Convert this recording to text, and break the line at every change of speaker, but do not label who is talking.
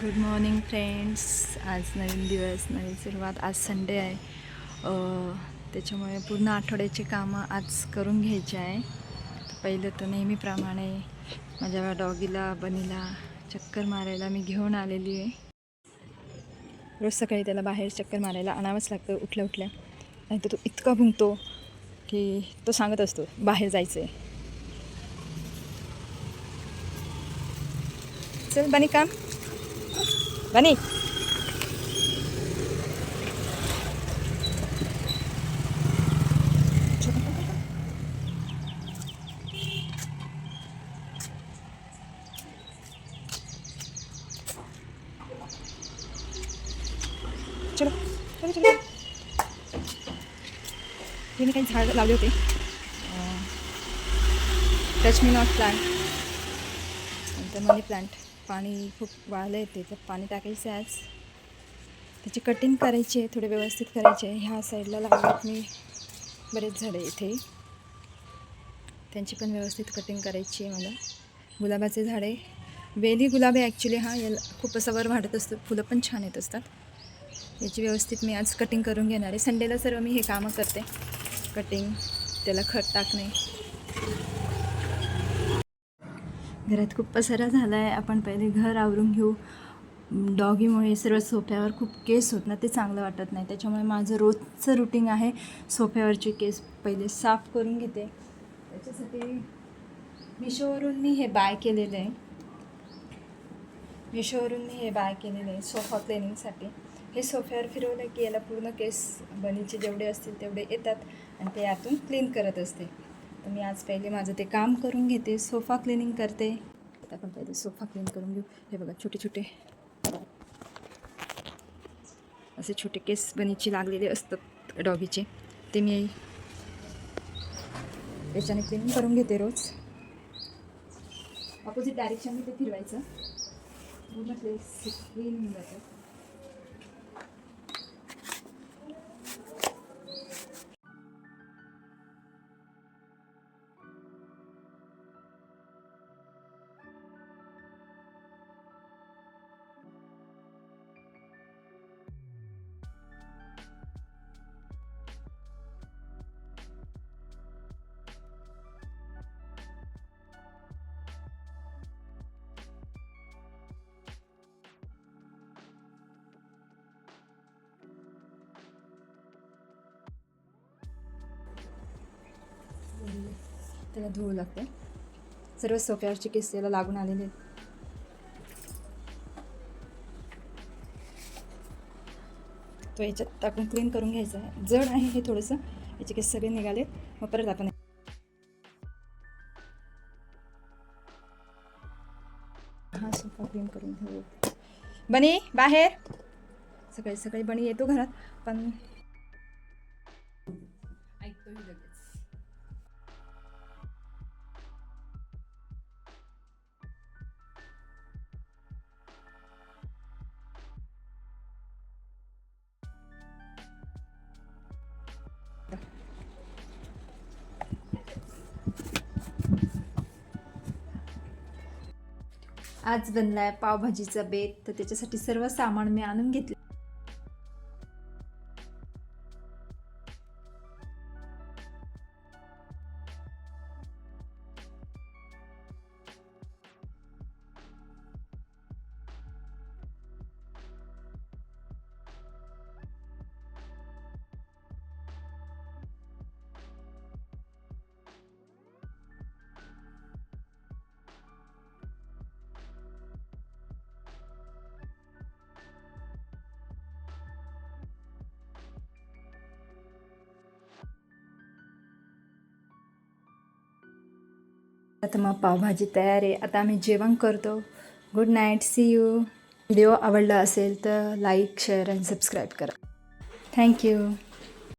Good morning friends आज नवीन दिवस नवीन सुरुवात. आज संडे आहे. त्याच्यामुळे पूर्ण आठवड्याची कामं आज करून घ्यायची आहे. पहिलं तर नेहमीप्रमाणे माझ्या डॉगीला बनीला चक्कर मारायला मी घेऊन आलेली आहे. रोज सकाळी त्याला बाहेर चक्कर मारायला आणावंच लागतं उठल्या उठल्या. आणि तो इतका भुंकतो की तो सांगत असतो बाहेर जायचं आहे चल बनी काम. बनी चलो चलो चलो. हे मी काही झाड लावले होते. Touch me not plant. नंतर मनी प्लांट. पाणी खूप वाळलं आहे ते तर पाणी टाकायचं आहे आज. त्याची कटिंग करायची आहे थोडे व्यवस्थित करायचे आहे. ह्या साईडला लावलेत मी बरेच झाले इथे. त्यांची पण व्यवस्थित कटिंग करायची आहे मला. गुलाबाचे झाडे वेली गुलाब आहे ॲक्च्युली हा याला खूप असं वर वाढत असतं. फुलं पण छान येत असतात. याची व्यवस्थित मी आज कटिंग करून घेणार आहे. संडेला सर्व मी हे कामं करते. कटिंग त्याला खत टाकणे. घरात खूप पसारा झाला आहे आपण पहिले घर आवरून घेऊ. डॉगीमुळे सर्व सोफ्यावर खूप केस होत ना ते चांगलं वाटत नाही. त्याच्यामुळे माझं रोजचं रुटीन आहे सोफ्यावरचे केस पहिले साफ करून घेते. त्याच्यासाठी मिशोवरून मी हे बाय केलेलं. आहे मिशोवरून मी हे बाय केलेलं आहे सोफा क्लिनिंगसाठी हे सोफ्यावर फिरवलं की याला पूर्ण केस बनीचे जेवढे असतील तेवढे येतात आणि ते यातून क्लीन करत असते. तर मी आज पहिले माझं ते काम करून घेते सोफा क्लिनिंग करते. आता आपण पहिले सोफा क्लीन करून घेऊ. हे बघा छोटे छोटे. असे छोटे केस बनीचे लागलेले असतात डॉगीचे. ते मी याच्याने क्लीनिंग करून घेते रोज. ऑपोजिट डायरेक्शनमध्ये ते फिरवायचं. पूर्ण प्लेस क्लीन होऊन जातं. त्याला धुवू लागते. सर्व सोफ्यावरचे केस त्याला लागून आलेले आहेत. तो याच्यात टाकून क्लीन करून घ्यायचं. आहे जड आहे हे थोडंसं. याचे केस सगळे निघाले मग परत आपण हा सोफा क्लीन करून घेऊ बनी बाहेर. सकाळी सकाळी बनी येतो घरात. पण ऐकतोही लगेच. आज बनलाय पावभाजीचा बेत तर त्याच्यासाठी सर्व सामान मी आणून घेतलं. आता मग पावभाजी तयार आहे. आता आम्ही जेवण करतो. Good night see you video आवडला असेल तर लाईक शेअर आणि सबस्क्राईब करा. Thank you